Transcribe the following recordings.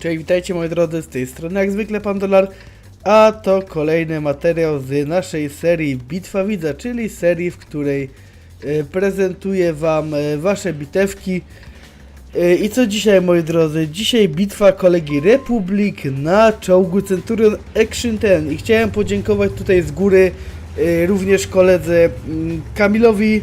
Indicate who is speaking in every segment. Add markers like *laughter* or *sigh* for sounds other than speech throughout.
Speaker 1: Cześć, witajcie moi drodzy, z tej strony jak zwykle Pan Dolar, a to kolejny materiał z naszej serii Bitwa Widza, czyli serii, w której e, prezentuję Wam e, Wasze bitewki. E, I co dzisiaj moi drodzy? Dzisiaj bitwa kolegi Republik na czołgu Centurion Action 10 i chciałem podziękować tutaj z góry również koledze mm, Kamilowi,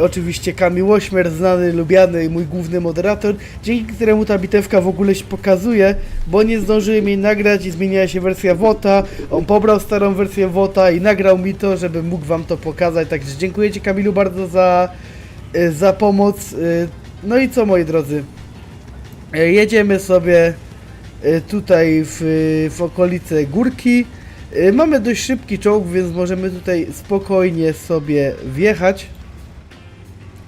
Speaker 1: oczywiście Kamil Ośmier, znany, lubiany mój główny moderator, dzięki któremu ta bitewka w ogóle się pokazuje, bo nie zdążyłem jej nagrać i zmieniła się wersja WOTA, on pobrał starą wersję WOTA i nagrał mi to, żebym mógł wam to pokazać, także dziękuję Ci Kamilu bardzo za, e, za pomoc. E, No i co moi drodzy, jedziemy sobie tutaj w, w okolice górki. Mamy dość szybki czołg, więc możemy tutaj spokojnie sobie wjechać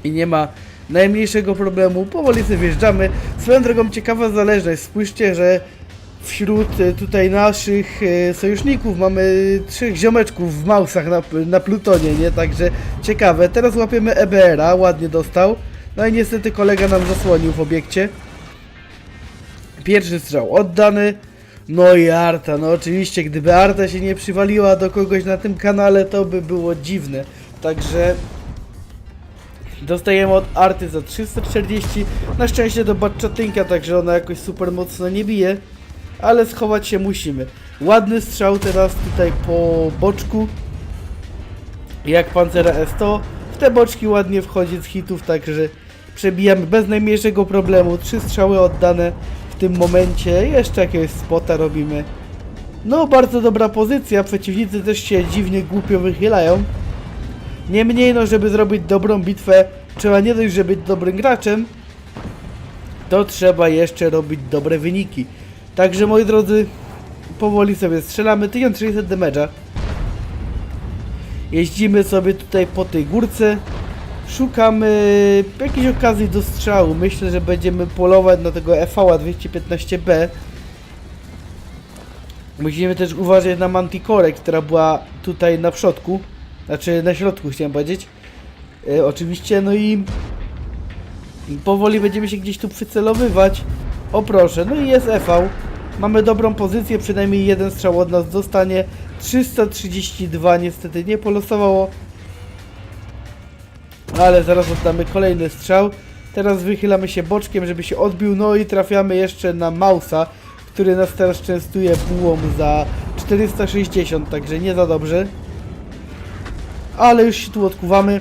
Speaker 1: i nie ma najmniejszego problemu. Powoli sobie wjeżdżamy. Swoją drogą ciekawa zależność. Spójrzcie, że wśród e, tutaj naszych e, sojuszników mamy trzech ziomeczków w mausach na, na Plutonie, nie? Także ciekawe. Teraz łapiemy EBR-a, ładnie dostał. No i niestety kolega nam zasłonił w obiekcie. Pierwszy strzał oddany. No i Arta, no oczywiście, gdyby Arta się nie przywaliła do kogoś na tym kanale, to by było dziwne. Także Dostajemy od Arty za 340. Na szczęście to Batchatynka, także ona jakoś super mocno nie bije. Ale schować się musimy. Ładny strzał teraz tutaj po boczku. Jak Pancera S100. W te boczki ładnie wchodzi z hitów, także przebijamy bez najmniejszego problemu. Trzy strzały oddane w tym momencie. Jeszcze jakiegoś spota robimy. No, bardzo dobra pozycja. Przeciwnicy też się dziwnie głupio wychylają. Niemniej, no, żeby zrobić dobrą bitwę, trzeba nie dość, że być dobrym graczem, to trzeba jeszcze robić dobre wyniki. Także, moi drodzy, powoli sobie strzelamy 1600 damage'a. Jeździmy sobie tutaj po tej górce. Szukamy jakiejś okazji do strzału. Myślę, że będziemy polować na tego EV 215B. Musimy też uważać na Manticore, która była tutaj na przodku. Znaczy na środku chciałem powiedzieć. E, oczywiście, no i powoli będziemy się gdzieś tu przycelowywać. O proszę, no i jest EV. Mamy dobrą pozycję, przynajmniej jeden strzał od nas zostanie. 332 niestety nie polosowało. Ale zaraz oddamy kolejny strzał. Teraz wychylamy się boczkiem, żeby się odbił. No i trafiamy jeszcze na Mausa, który nas teraz częstuje bułą za 460, także nie za dobrze ale już się tu odkuwamy.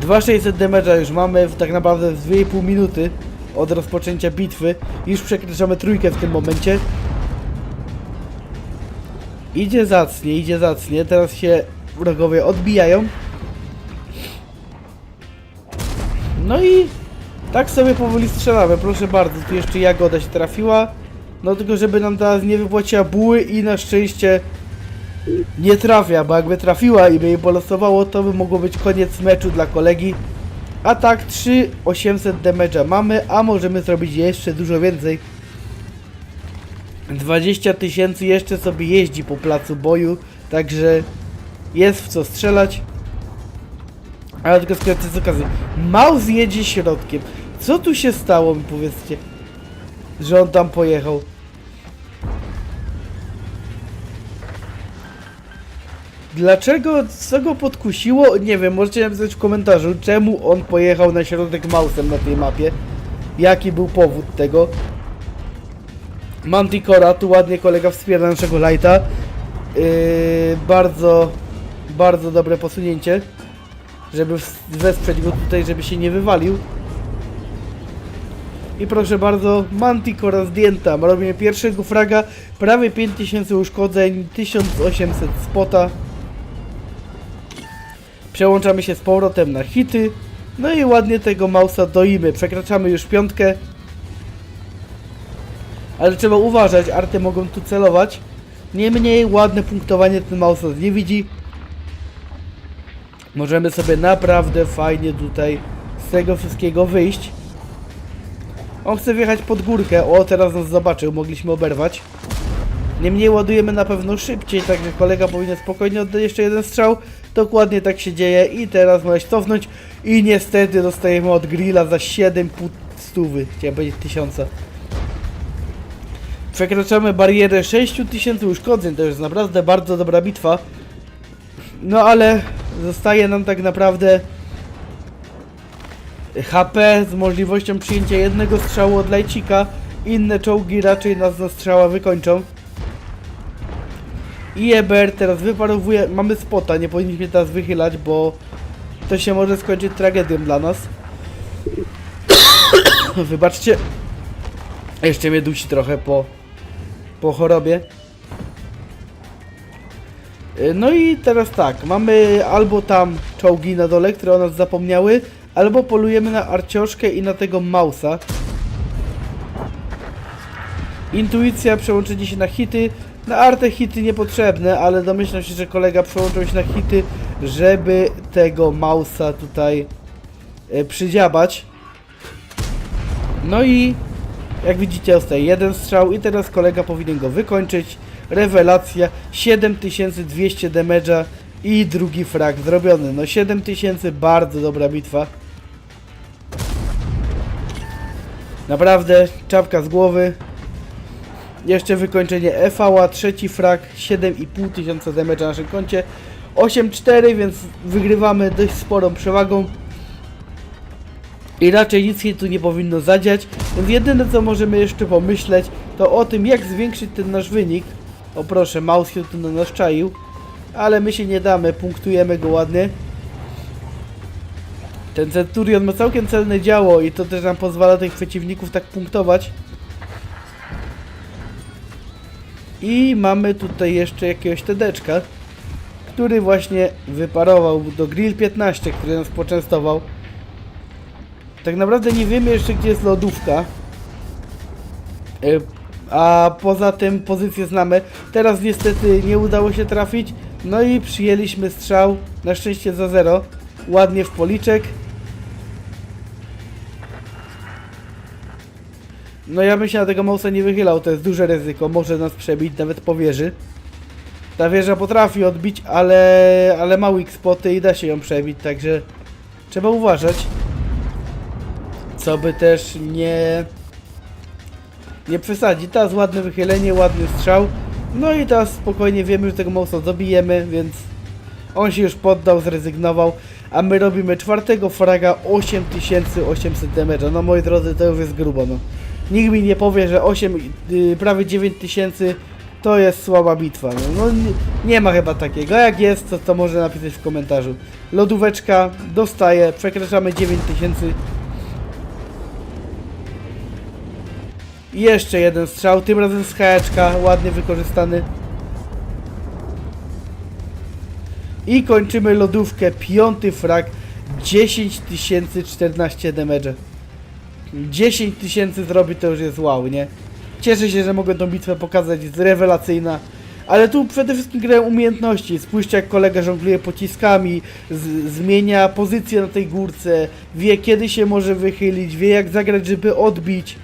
Speaker 1: 2600 damage'a już mamy tak naprawdę w 2,5 minuty od rozpoczęcia bitwy. Już przekraczamy trójkę w tym momencie. Idzie zacnie, idzie zacnie. Teraz się wrogowie odbijają. No i tak sobie powoli strzelamy. Proszę bardzo, tu jeszcze Jagoda się trafiła. No tylko żeby nam teraz nie wypłaciła buły i na szczęście nie trafia, bo jakby trafiła i by jej polosowało, to by mogło być koniec meczu dla kolegi. A tak 3800 damage'a mamy, a możemy zrobić jeszcze dużo więcej. 20 tysięcy jeszcze sobie jeździ po placu boju, także jest w co strzelać. Ale tylko skręcę z okazji. Maus jedzie środkiem. Co tu się stało mi powiedzcie? Że on tam pojechał. Dlaczego, co go podkusiło? Nie wiem, możecie napisać w komentarzu, czemu on pojechał na środek mausem na tej mapie. Jaki był powód tego? Manticora, tu ładnie kolega wspiera naszego lighta. Yy, bardzo, bardzo dobre posunięcie, żeby wesprzeć go tutaj, żeby się nie wywalił. I proszę bardzo, Manticora zdjęta. Robimy pierwszego fraga, prawie 5000 uszkodzeń, 1800 spota. Przełączamy się z powrotem na hity. No i ładnie tego mausa doimy. Przekraczamy już piątkę. Ale trzeba uważać, arty mogą tu celować. Niemniej ładne punktowanie ten mausa nie widzi. Możemy sobie naprawdę fajnie tutaj z tego wszystkiego wyjść. On chce wjechać pod górkę. O, teraz nas zobaczył, mogliśmy oberwać. Niemniej ładujemy na pewno szybciej, także kolega powinien spokojnie oddać jeszcze jeden strzał. Dokładnie tak się dzieje i teraz możesz cofnąć i niestety dostajemy od grilla za 7,5 stówy, chciałem powiedzieć tysiąca. Przekraczamy barierę 6000 uszkodzeń, to jest naprawdę bardzo dobra bitwa. No ale zostaje nam tak naprawdę HP z możliwością przyjęcia jednego strzału od lajcika. Inne czołgi raczej nas na strzała wykończą. I EBR teraz wyparowuje. Mamy spota, nie powinniśmy teraz wychylać, bo to się może skończyć tragedią dla nas. *coughs* Wybaczcie. Jeszcze mnie dusi trochę po, po chorobie. Y, No i teraz tak, mamy albo tam czołgi na dole, które o nas zapomniały, albo polujemy na arcioszkę i na tego mausa. Intuicja, przełączenie się na hity. Na artę hity niepotrzebne, ale domyślam się, że kolega przełączył się na hity, żeby tego mausa tutaj e, przydziabać. No i jak widzicie zostaje jeden strzał i teraz kolega powinien go wykończyć. Rewelacja 7200 damage'a i drugi frag zrobiony. No 7000 bardzo dobra bitwa. Naprawdę czapka z głowy. Jeszcze wykończenie EV, trzeci frag 7500 tysiąca damage na naszym koncie. 8-4, więc wygrywamy dość sporą przewagą. I raczej nic się tu nie powinno zadziać. Więc jedyne co możemy jeszcze pomyśleć, to o tym jak zwiększyć ten nasz wynik. O proszę, mouse się tu na nas czaił. Ale my się nie damy, punktujemy go ładnie. Ten Centurion ma całkiem celne działo i to też nam pozwala tych przeciwników tak punktować. I mamy tutaj jeszcze jakiegoś tedeczka, który właśnie wyparował do Grill 15, który nas poczęstował. Tak naprawdę nie wiemy jeszcze gdzie jest lodówka. Y, A poza tym pozycję znamy. Teraz niestety nie udało się trafić. No i przyjęliśmy strzał. Na szczęście za zero. Ładnie w policzek. No ja bym się na tego mousa nie wychylał, to jest duże ryzyko, może nas przebić nawet po wieży. Ta wieża potrafi odbić, ale, ale ma weak spoty i da się ją przebić, także trzeba uważać. Co by też nie... Nie przesadzić. Teraz ładne wychylenie, ładny strzał. No i teraz spokojnie wiemy, że tego mousa dobijemy, więc on się już poddał, zrezygnował. A my robimy czwartego fraga 8800 damage'a. No moi drodzy, to już jest grubo, no. Nikt mi nie powie, że 8, yy, prawie 9000 to jest słaba bitwa. No, no nie, nie ma chyba takiego. Jak jest, to, to może napisać w komentarzu. Lodóweczka dostaje, przekraczamy 9000. I Jeszcze jeden strzał, tym razem z haeczka, ładnie wykorzystany. I kończymy lodówkę, piąty frag, 10014 damage. 10 tysięcy zrobi to już jest wow, nie? Cieszę się, że mogę tą bitwę pokazać, jest rewelacyjna. Ale tu przede wszystkim grają umiejętności. Spójrzcie jak kolega żongluje pociskami, zmienia pozycję na tej górce, wie kiedy się może wychylić, wie jak zagrać, żeby odbić.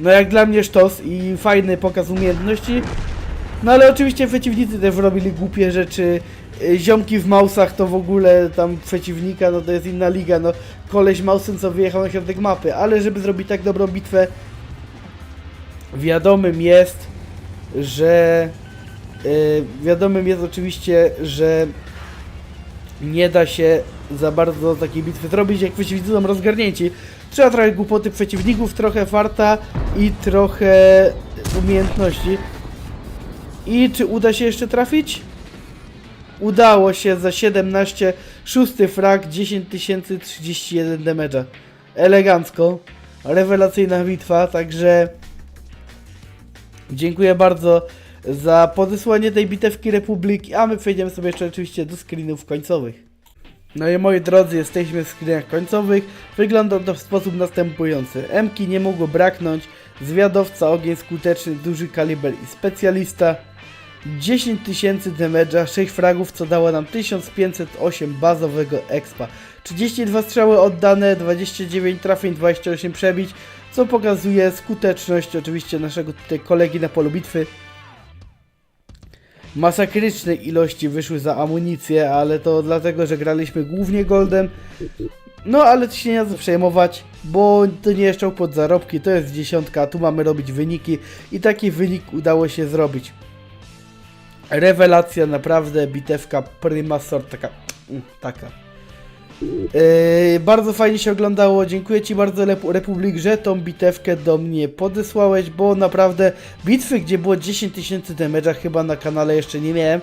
Speaker 1: No jak dla mnie sztos i fajny pokaz umiejętności. No ale oczywiście przeciwnicy też robili głupie rzeczy. Y, Ziomki w mausach to w ogóle tam przeciwnika, no to jest inna liga, no koleś mausem co wyjechał na środek mapy, ale żeby zrobić tak dobrą bitwę, wiadomym jest, że y, wiadomym jest oczywiście, że nie da się za bardzo takiej bitwy zrobić, jak przeciwnicy są rozgarnięci. Trzeba trochę głupoty przeciwników, trochę farta i trochę umiejętności. I czy uda się jeszcze trafić? Udało się za 17, szósty frag, 10031 damage'a. Elegancko, rewelacyjna bitwa, także dziękuję bardzo za podesłanie tej bitewki Republiki, a my przejdziemy sobie jeszcze oczywiście do screenów końcowych. No i moi drodzy, jesteśmy w screenach końcowych. Wygląda to w sposób następujący. Mki nie mogło braknąć, zwiadowca, ogień skuteczny, duży kaliber i specjalista. 10 tysięcy damage'a, 6 fragów, co dało nam 1508 bazowego expa. 32 strzały oddane, 29 trafień, 28 przebić, co pokazuje skuteczność oczywiście naszego tutaj kolegi na polu bitwy. Masakryczne ilości wyszły za amunicję, ale to dlatego, że graliśmy głównie goldem. No ale się nie co przejmować, bo to nie jest czołg pod zarobki, to jest dziesiątka, tu mamy robić wyniki i taki wynik udało się zrobić. Rewelacja, naprawdę, bitewka prima sort, taka, mm, taka. Yy, bardzo fajnie się oglądało, dziękuję Ci bardzo Republik, że tą bitewkę do mnie podesłałeś, bo naprawdę bitwy, gdzie było 10 tysięcy damage'a chyba na kanale jeszcze nie miałem.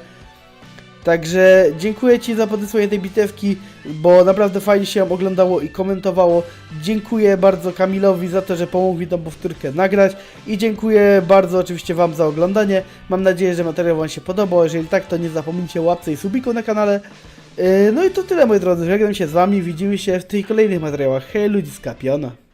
Speaker 1: Także dziękuję Ci za podesłanie tej bitewki, bo naprawdę fajnie się ją oglądało i komentowało. Dziękuję bardzo Kamilowi za to, że pomógł mi tą powtórkę nagrać i dziękuję bardzo oczywiście Wam za oglądanie. Mam nadzieję, że materiał Wam się podobał. Jeżeli tak, to nie zapomnijcie łapce i subiku na kanale. Yy, No i to tyle moi drodzy, żegnam się z Wami, widzimy się w tych kolejnych materiałach. Hej ludziska, piona.